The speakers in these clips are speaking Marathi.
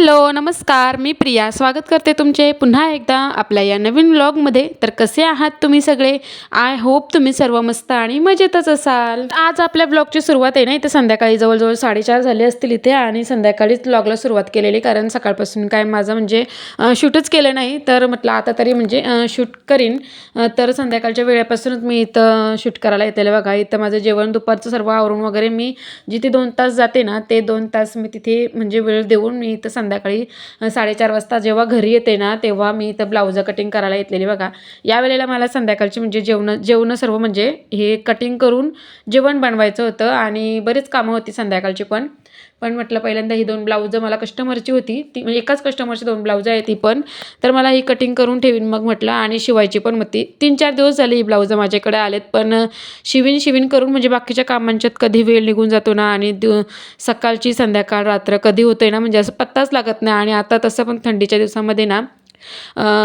हॅलो नमस्कार. मी प्रिया. स्वागत करते तुमचे पुन्हा एकदा आपल्या या नवीन व्लॉगमध्ये तर कसे आहात तुम्ही सगळे? आय होप तुम्ही सर्व मस्त आणि मजेतच असाल. आज आपल्या ब्लॉगची सुरुवात आहे ना इथे संध्याकाळी जवळजवळ साडेचार झाले असतील इथे आणि संध्याकाळीच ब्लॉगला सुरुवात केलेली कारण सकाळपासून काय माझं म्हणजे शूटच केलं नाही. तर म्हटलं आता तरी म्हणजे शूट करीन. तर संध्याकाळच्या वेळेपासूनच मी इथं शूट करायला येतेलं बघा. इथं माझं जेवण दुपारचं सर्व आवरून वगैरे मी जिथे दोन तास जाते ना ते दोन तास मी तिथे म्हणजे वेळ देऊन मी इथं संध्याकाळी साडेचार वाजता जेव्हा घरी येते ना तेव्हा मी इथं ब्लाऊज कटिंग करायला येतलेली बघा. या वेळेला मला संध्याकाळची म्हणजे जेवणं जेवणं सर्व म्हणजे हे कटिंग करून जेवण बनवायचं होतं आणि बरीच कामं होती संध्याकाळची पण. पण म्हटलं पहिल्यांदा ही दोन ब्लाऊजं मला कस्टमरची होती. ती म्हणजे एकाच कस्टमरची दोन ब्लाऊजं आहे ती पण. तर मला ही कटिंग करून ठेवीन मग म्हटलं आणि शिवायची पण होती तीन चार दिवस झाले ही ब्लाऊजं माझ्याकडे आलेत पण शिवीन शिवीन करून म्हणजे बाकीच्या कामांच्यात कधी वेळ निघून जातो ना आणि दिव सकाळची संध्याकाळ रात्र कधी होते ना म्हणजे असं पत्ताच लागत नाही. आणि आता तसं पण थंडीच्या दिवसामध्ये ना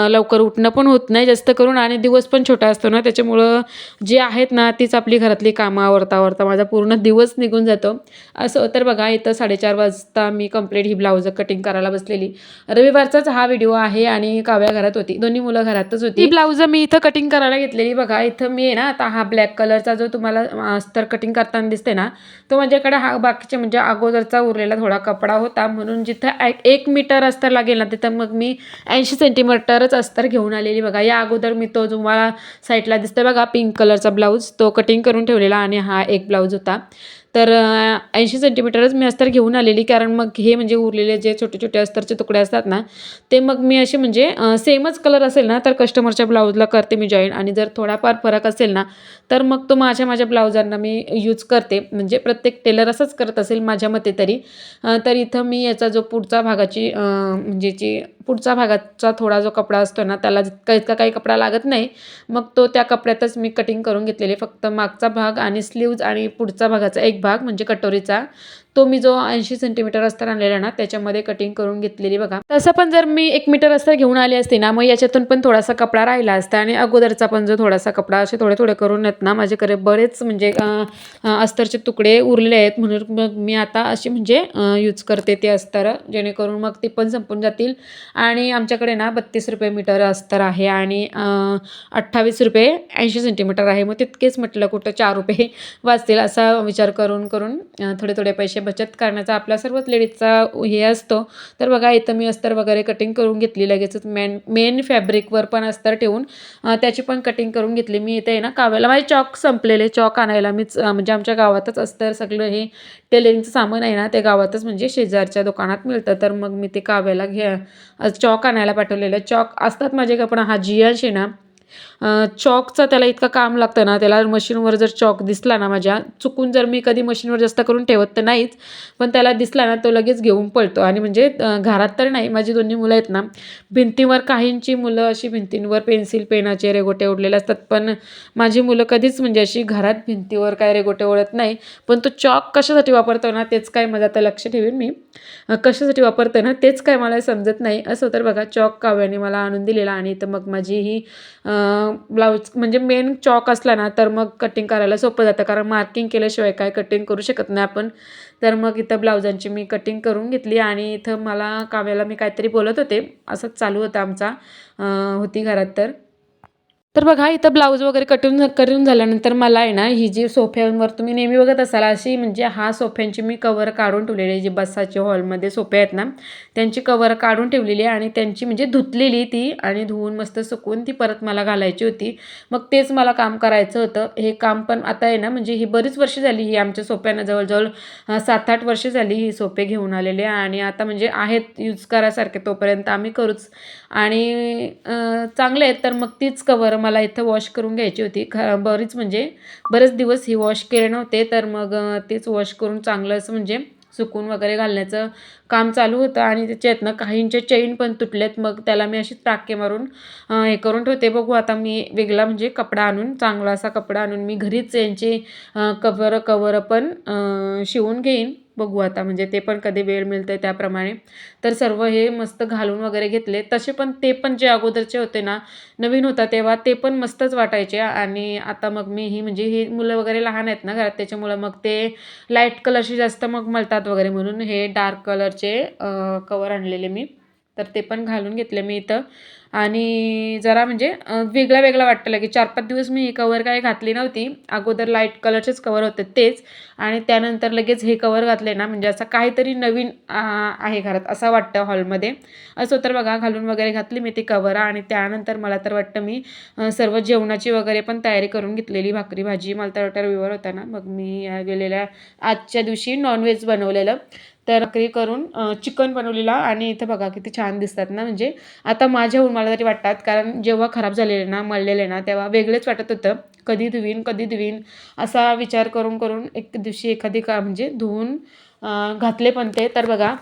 लवकर उठणं पण होत नाही जास्त करून आणि दिवस पण छोटा असतो ना त्याच्यामुळं जे आहेत ना तीच आपली घरातली कामं आवरता आवरता माझा पूर्ण दिवस निघून जातो. असं तर बघा इथं साडेचार वाजता मी कंप्लीट ही ब्लाऊज कटिंग करायला बसलेली. रविवारचाच हा व्हिडिओ आहे आणि काव्या घरात होती. दोन्ही मुलं घरातच होती. ही ब्लाऊज मी इथं कटिंग करायला घेतलेली. बघा इथं मी आहे ना आता हा ब्लॅक कलरचा जो तुम्हाला अस्तर कटिंग करताना दिसते ना तो माझ्याकडे हा बाकीचे म्हणजे अगोदरचा उरलेला थोडा कपडा होता. म्हणून जिथं एक- एक मीटर अस्तर लागेल ना तिथं मग मी ऐंशी सेंटीमीटरच अस्तर घेऊन आलेली बघा. या अगोदर मी तो तुम्हाला साईडला दिसतोय बघा पिंक कलरचा ब्लाऊज तो कटिंग करून ठेवलेला आणि हा एक ब्लाऊज होता. तर ऐंशी सेंटीमीटरच मी अस्तर घेऊन आलेली कारण मग हे म्हणजे उरलेले जे छोटे छोटे अस्तरचे तुकडे असतात ना ते मग मी असे म्हणजे सेमच कलर असेल ना तर कस्टमरच्या ब्लाऊजला करते मी जॉईन. आणि जर थोडाफार फरक असेल ना तर मग तो माझ्या माझ्या ब्लाऊजांना मी यूज करते. म्हणजे प्रत्येक टेलर असंच करत असेल माझ्या मते तरी. तर इथं मी याचा जो पुढचा भागाची म्हणजे जी पुढचा भागाचा थोडा जो कपडा असतो ना त्याला जितका इतका काही कपडा लागत नाही मग तो त्या कपड्यातच मी कटिंग करून घेतलेले. फक्त मागचा भाग आणि स्लीव्ज आणि पुढचा भागाचा एक भाग म्हणजे कटोरीचा. तो मी जो ऐंशी सेंटीमीटर अस्तर आणलेला ना त्याच्यामध्ये कटिंग करून घेतलेली बघा. तसं पण जर मी एक मीटर अस्तर घेऊन आली असते ना मग याच्यातून पण थोडासा कपडा राहिला असता आणि अगोदरचा पण जो थोडासा कपडा असे थोडे थोडे करून येत ना माझ्याकडे बरेच म्हणजे अस्तरचे तुकडे उरलेले आहेत. म्हणून मग मी आता अशी म्हणजे यूज करते ते अस्तर जेणेकरून मग ते पण संपून जातील. आणि आमच्याकडे ना बत्तीस रुपये मीटर अस्तर आहे आणि अठ्ठावीस रुपये ऐंशी सेंटीमीटर आहे. मग तितकेच म्हटलं कुठं चार रुपये वाचतील असा विचार करून करून थोडे थोडे पैसे बचत करण्याचा आपला सर्वच लेडीजचा हे असतो. तर बघा इथं मी अस्तर वगैरे कटिंग करून घेतली लगेचच मेन मेन फॅब्रिकवर पण अस्तर ठेवून त्याची पण कटिंग करून घेतली. मी इथे आहे ना काव्याला माझे चॉक संपलेले चॉक आणायला. मीच म्हणजे आमच्या गावातच अस्तर सगळं हे टेलरिंगचं सामान आहे ना ते गावातच म्हणजे शेजारच्या दुकानात मिळतं. तर मग मी ते काव्याला घ्या चॉक आणायला पाठवलेलं. चॉक असतात माझे का पण हा जियाश आहे ना चॉकचा त्याला इतकं काम लागतं ना त्याला मशीनवर जर चॉक दिसला ना माझ्या चुकून जर मी कधी मशीनवर जास्त करून ठेवत तर नाहीच पण त्याला दिसला ना तो लगेच घेऊन पळतो. आणि म्हणजे घरात तर नाही माझी दोन्ही मुलं आहेत ना भिंतीवर काहींची मुलं अशी भिंतींवर पेन्सिल पेनाचे रेगोटे ओढलेले असतात पण माझी मुलं कधीच म्हणजे अशी घरात भिंतीवर काय रेगोटे ओढत नाही. पण तो चॉक कशासाठी वापरतो ना तेच काय माझं आता लक्ष ठेवीन मी. कशासाठी वापरतो ना तेच काय मला समजत नाही. असं तर बघा चॉक काव्याने मला आणून दिलेला आणि तर मग माझी ही ब्लाऊज म्हणजे मेन चॉक असला ना तर मग कटिंग करायला सोपं जातं. कारण मार्किंग केल्याशिवाय काय कटिंग करू शकत नाही आपण. तर मग इथं ब्लाऊजांची मी कटिंग करून घेतली आणि इथं मला काव्याला मी काहीतरी बोलत होते. असंच चालू होतं आमचा होती घरात तर. तर बघा इथं ब्लाऊज वगैरे कटून करून झाल्यानंतर मला आहे ना ही जी सोफ्यांवर तुम्ही नेहमी बघत असाल अशी म्हणजे हा सोफ्यांची मी कवर काढून ठेवलेली जी बसाचे हॉलमध्ये सोफे आहेत ना त्यांची कवर काढून ठेवलेली आहे आणि त्यांची म्हणजे धुतलेली ती आणि धुवून मस्त सुकून ती परत मला घालायची होती. मग तेच मला काम करायचं होतं. हे काम पण आता आहे ना म्हणजे ही बरीच वर्ष झाली ही आमच्या सोप्यांना जवळजवळ सात आठ वर्ष झाली ही सोपे घेऊन आलेले आणि आता म्हणजे आहेत यूज करायसारखे तोपर्यंत आम्ही करूच. आणि चांगले आहेत तर मग तीच कवर मला इथं वॉश करून घ्यायची होती. ख बरीच म्हणजे बरेच दिवस ही वॉश केले नव्हते. तर मग तेच वॉश करून चांगलं असं म्हणजे सुकून वगैरे घालण्याचं काम चालू होतं. आणि त्याच्यातनं काहींचे चेन पण तुटलेत मग त्याला मी अशी टाके मारून हे करून ठेवते. बघू आता मी वेगळा म्हणजे कपडा आणून चांगला असा कपडा आणून मी घरीच यांची कवर कवर पण शिवून घेईन. बघू आता म्हणजे ते पण कधी वेळ मिळतं आहे त्याप्रमाणे. तर सर्व हे मस्त घालून वगैरे घेतले. तसे पण ते पण जे अगोदरचे होते ना नवीन होता तेव्हा ते पण मस्तच वाटायचे. आणि आता मग मी ही म्हणजे ही मुलं वगैरे लहान आहेत ना घरात त्याच्यामुळं मग ते लाइट कलरशी जास्त मग मलतात वगैरे म्हणून हे डार्क कलरचे कवर आणलेले मी. तर ते पण घालून घेतले मी इथं. आणि जरा म्हणजे वेगळा वेगळा वाटतं की चार पाच दिवस मी ही कवर काय घातली नव्हती. अगोदर लाइट कलरचेच कवर होते तेच. आणि त्यानंतर लगेच हे कवर घातले ना म्हणजे असं काहीतरी नवीन आहे घरात असं वाटतं हॉलमध्ये असं तर बघा घालून वगैरे घातली मी ती कवर आणि त्यानंतर मला तर वाटतं मी सर्व जेवणाची वगैरे पण तयारी करून घेतलेली भाकरी भाजी. मला तर वाटतं रविवार होता ना मग मी गेलेल्या आजच्या दिवशी नॉनव्हेज बनवलेलं. तर भाकरी करून चिकन बनवलेला आणि इथं बघा किती छान दिसतात ना. म्हणजे आता माझ्याहून मला तरी वाटतात कारण जेव्हा खराब झालेले ना मळलेले ना तेव्हा वेगळेच वाटत होतं. कधी धुवीन कधी धुवीन असा विचार करून करून एक दिवशी एखादी का म्हणजे धुवून घातले पण ते. तर बघा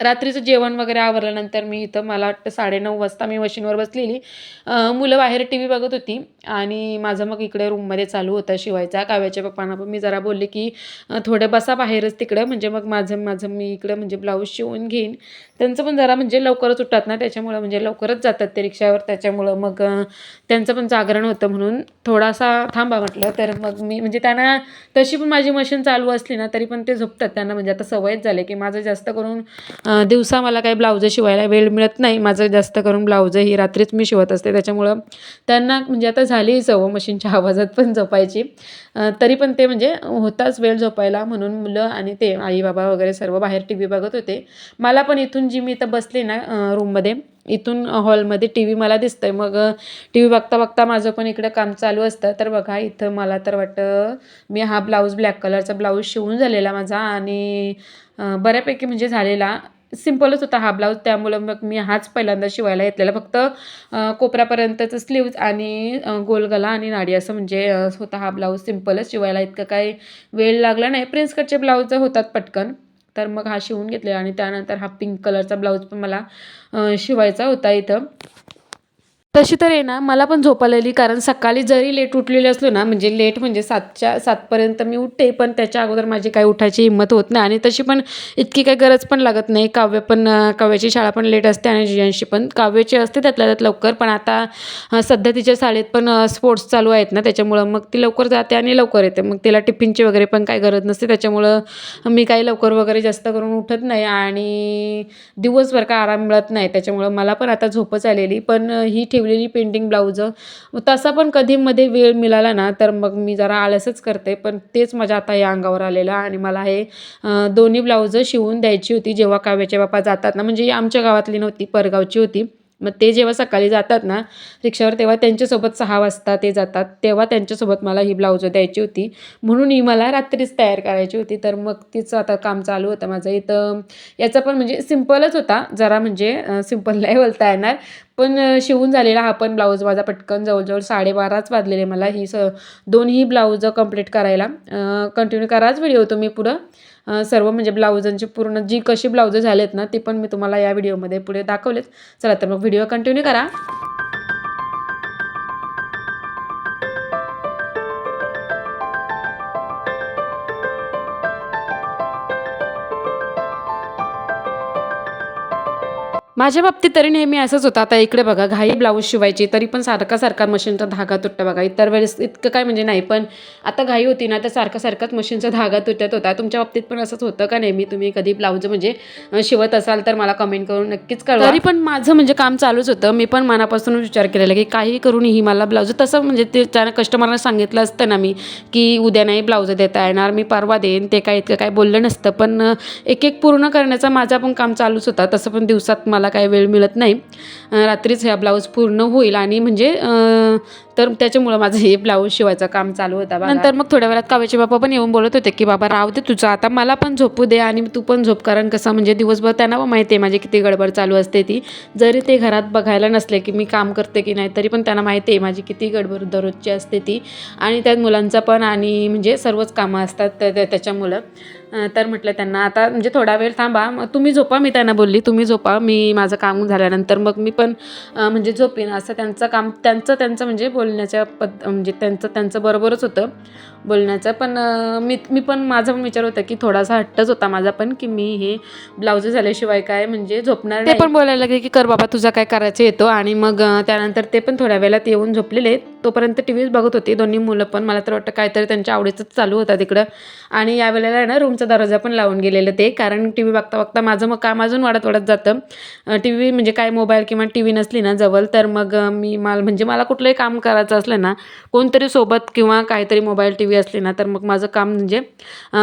रात्रीचं जेवण वगैरे आवरल्यानंतर मी इथं मला वाटतं साडेनऊ वाजता मी मशीनवर बसलेली. मुलं बाहेर टी व्ही बघत होती. आणि माझं मग इकडे रूममध्ये चालू होतं शिवायचा. काव्याच्या पप्पांना पण मी जरा बोलले की थोडं बसा बाहेरच तिकडं म्हणजे मग माझं माझं मी इकडं म्हणजे ब्लाऊज शिवून घेईन. त्यांचं पण जरा म्हणजे लवकरच उठतात ना त्याच्यामुळं म्हणजे लवकरच जातात ते रिक्षावर. त्याच्यामुळं मग त्यांचं पण जागरण होतं म्हणून थोडासा थांबा म्हटलं. तर मग मी म्हणजे त्यांना तशी पण माझी मशीन चालू असली ना तरी पण ते झोपतात. त्यांना म्हणजे आता सवयच झाले की माझं जास्त करून दिवसा मला काही ब्लाऊजं शिवायला वेळ मिळत नाही. माझं जास्त करून ब्लाऊज ही रात्रीच मी शिवत असते. त्याच्यामुळं त्यांना म्हणजे आता झाली सवय मशीनच्या आवाजात पण झोपायची तरी पण ते म्हणजे होताच वेळ झोपायला म्हणून मुलं आणि ते आई बाबा वगैरे सर्व बाहेर टी व्ही बघत होते. मला पण इथून जी मी इथं बसले ना रूममध्ये इथून हॉलमध्ये टी व्ही मला दिसतंय. मग टी व्ही बघता बघता माझं पण इकडं काम चालू असतं. तर बघा इथं मला तर वाटतं मी हा ब्लाऊज ब्लॅक कलरचा ब्लाऊज शिवून झालेला माझा आणि बऱ्यापैकी म्हणजे झालेला. सिम्पलच होता हा ब्लाऊज. त्यामुळं मग मी हाच पहिल्यांदा शिवायला घेतलेला. फक्त कोपऱ्यापर्यंतचं स्लीव्ज आणि गोलगला आणि नाडी असं म्हणजे होता हा ब्लाऊज सिम्पलच शिवायला इतकं काही वेळ लागला नाही. प्रिन्स कटचे ब्लाऊज होतात पटकन तर मग हा शिवून घेतलेला आणि त्यानंतर हा पिंक कलरचा ब्लाऊज पण मला शिवायचा होता इथं. तशी तर आहे ना मला पण झोप आलेली कारण सकाळी जरी लेट उठलेली असलो ना म्हणजे लेट म्हणजे सातच्या सातपर्यंत मी उठते पण त्याच्या अगोदर माझी काही उठायची हिंमत होत नाही. आणि तशी पण इतकी काही गरज पण लागत नाही. काव्य पण काव्याची शाळा पण लेट असते आणि जियांशी पण. काव्याची असते त्यातल्या त्यात लवकर पण आता सध्या तिच्या शाळेत पण स्पोर्ट्स चालू आहेत ना त्याच्यामुळं मग ती लवकर जाते आणि लवकर येते. मग तिला टिफिनची वगैरे पण काही गरज नसते त्याच्यामुळं मी काही लवकर वगैरे जास्त करून उठत नाही आणि दिवसभर का आराम मिळत नाही त्याच्यामुळं मला पण आता झोपच आलेली. पण ही ठेव शिवलेली पेंटिंग ब्लाऊज तसा पण कधी मध्ये वेळ मिळाला ना तर मग मी जरा आळसच करते. पण तेच माझ्या आता या अंगावर आलेलं आणि मला हे दोन्ही ब्लाऊजं शिवून द्यायची होती जेव्हा काव्याचे बापा जातात ना. म्हणजे ही आमच्या गावातली नव्हती परगावची होती. मग ते जेव्हा सकाळी जातात ना रिक्षावर तेव्हा त्यांच्यासोबत सहा वाजता ते जातात. तेव्हा त्यांच्यासोबत मला ही ब्लाऊजं द्यायची होती. म्हणून ही मला रात्रीच तयार करायची होती. तर मग तिचं आता काम चालू होतं माझं इथं. याचा पण म्हणजे सिम्पलच होता. जरा म्हणजे सिंपल नाही बोलता येणार पण शिवून झालेला हा पण ब्लाऊज माझा पटकन जवळजवळ साडेबाराच वाजलेले मला. ही स दोन्ही ब्लाऊज कंप्लीट करायला. कंटिन्यू कराच व्हिडिओ तुम्ही पुढं. सर्व म्हणजे ब्लाऊजांची पूर्ण जी कशी ब्लाऊजं झालेत ना ती पण मी तुम्हाला या व्हिडिओमध्ये पुढे दाखवलेत. चला तर मग व्हिडिओ कंटिन्यू करा. माझ्या बाबतीत तरी नेहमी असंच होतं. आता इकडे बघा घाई ब्लाऊज शिवायची तरी पण सारखा सारखा मशीनचा धागा तुटतं बघा. इतर वेळेस इतकं काय म्हणजे नाही पण आता घाई होती ना तर सारखा सारखाच मशीनचा धागा तुटत होता. तुमच्या बाबतीत पण असंच होतं का नेहमी? तुम्ही कधी ब्लाऊज म्हणजे शिवत असाल तर मला कमेंट करून नक्कीच कळवा. तरी पण माझं म्हणजे काम चालूच होतं. मी पण मनापासून विचार केलेला की काही करून ही मला ब्लाऊज तसं म्हणजे ते त्यानं कस्टमरला सांगितलं असतं ना मी की उद्या नाही ब्लाऊज देता येणार मी परवा देईन ते काय इतकं काय बोललं नसतं. पण एक एक पूर्ण करण्याचा माझा पण काम चालूच होता. तसं पण दिवसात मला मला काही वेळ मिळत नाही. रात्रीच ह्या ब्लाऊज पूर्ण होईल आणि म्हणजे तर त्याच्यामुळं माझं हे ब्लाऊज शिवायचं काम चालू होतं नंतर मग थोड्या वेळात काव्याचे बाबा पण येऊन बोलत होते की बाबा राहू दे तुझं. आता मला पण झोपू दे आणि तू पण झोप. कारण कसं म्हणजे दिवसभर त्यांना पण माहिती आहे माझी किती गडबड चालू असते ती. जरी ते घरात बघायला नसले की मी काम करते की नाही तरी पण त्यांना माहिती आहे माझी किती गडबड दररोजची असते ती. आणि त्यात मुलांचा पण आणि म्हणजे सर्वच कामं असतात त्या- त्याच्यामुळं. तर म्हटलं त्यांना आता म्हणजे थोडा वेळ थांबा मग तुम्ही झोपा मी त्यांना बोलली तुम्ही झोपा मी माझं काम झाल्यानंतर मग मी पण म्हणजे झोपेन असं त्यांचं काम त्यांचं त्यांचं म्हणजे बोलण्याच्या पद म्हणजे त्यांचं त्यांचं बरोबरच होतं. बोलण्याचा. पण मी मी पण माझा पण विचार होता की थोडासा हट्टच होता माझा पण की मी हे ब्लाऊज झाल्याशिवाय काय म्हणजे झोपणार ते पण बोलायला लागले की कर बाबा तुझा काय करायचं येतो आणि मग त्यानंतर ते पण थोड्या वेळात येऊन झोपलेले. तोपर्यंत टी व्हीच बघत होती दोन्ही मुलं पण. मला तर वाटतं काहीतरी त्यांच्या आवडीचंच चालू होता तिकडं. आणि यावेळेला आहे ना रूमचा दरवाजा पण लावून गेलेलं ते. कारण टी व्ही बघता बघता माझं मग काम अजून वाढत वाढत जातं. टी व्ही म्हणजे काय मोबाईल किंवा टी व्ही नसली ना जवळ तर मग मी मला म्हणजे मला कुठलंही काम करायचं असलं ना कोणतरी सोबत किंवा काहीतरी मोबाईल टी व्ही असली ना तर मग माझं काम म्हणजे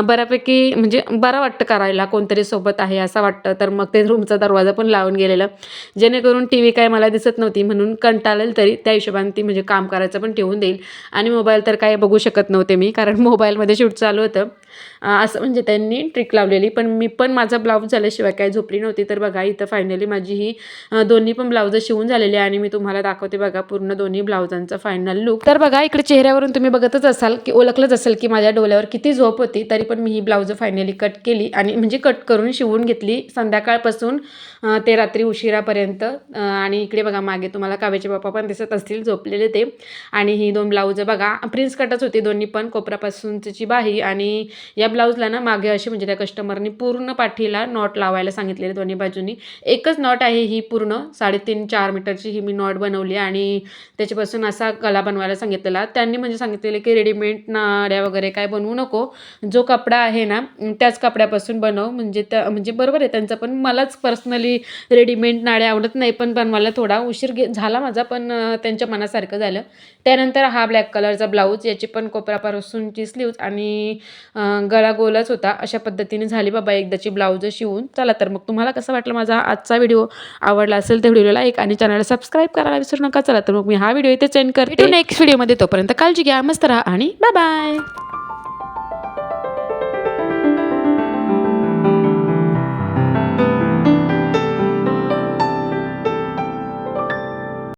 बऱ्यापैकी म्हणजे बरं वाटतं करायला कोणतरी सोबत आहे असं वाटतं. तर मग ते रूमचा दरवाजा पण लावून गेलेलं. जेणेकरून टी व्ही काय मला दिसत नव्हती म्हणून कंटाळेल तरी त्या हिशोबाने ती म्हणजे काम करायचं पण ठेवून देईल. आणि मोबाईल तर काय बघू शकत नव्हते मी कारण मोबाईलमध्ये शूट चालू होतं. असं म्हणजे त्यांनी ट्रिक लावलेली पण मी पण माझा ब्लाऊज झाल्याशिवाय काय झोपली नव्हती. तर बघा इथं फायनली माझी ही दोन्ही पण ब्लाऊज शिवून झालेली आणि मी तुम्हाला दाखवते बघा पूर्ण दोन्ही ब्लाऊजांचा फायनल लुक तर बघा इकडे चेहऱ्यावरून तुम्ही बघतच असाल की ओळखलंच असेल की माझ्या डोल्यावर किती झोप होती तरी पण मी ही ब्लाऊज फायनली कट केली आणि म्हणजे कट करून शिवून घेतली. संध्याकाळपासून ते रात्री उशिरापर्यंत आणि इकडे बघा मागे तुम्हाला काव्याचे बाप्पा पण दिसत असतील झोपलेले ते. आणि ही दोन ब्लाऊज बघा प्रिन्स कटच होती दोन्ही पण कोपरापासूनची बाही आणि या ब्लाऊजला ना मागे अशी म्हणजे त्या कस्टमरनी पूर्ण पाठीला नॉट लावायला सांगितलेले दोन्ही बाजूनी. एकच नॉट आहे ही पूर्ण साडेतीन चार मीटरची ही मी नॉट बनवली आणि त्याच्यापासून असा गला बनवायला सांगितलेला. त्यांनी म्हणजे सांगितलेले की रेडीमेड साड्या वगैरे काय बनवू नको. जो कपडा आहे ना त्याच कपड्यापासून बनव. म्हणजे त्या म्हणजे बरोबर आहे त्यांचं पण मलाच पर्सनली रेडीमेड नाड्या आवडत नाही पण बनवायला थोडा उशीर गे झाला माझा पण त्यांच्या मनासारखं झालं. त्यानंतर हा ब्लॅक कलरचा ब्लाऊज याची पण कोपरापासूनची स्लीव्ज आणि गळा गोलच होता. अशा पद्धतीने झाली बाबा एकदाची ब्लाऊज शिवून. चला तर मग तुम्हाला कसं वाटलं माझा आजचा व्हिडिओ आवडला असेल तर व्हिडिओला एक आणि चॅनलला सबस्क्राईब करायला विसरू नका. चला तर मग मी हा व्हिडिओ इथे सेंड करते. नेक्स्ट व्हिडिओमध्ये तोपर्यंत काळजी घ्या मस्त राहा आणि बाय बाय bye.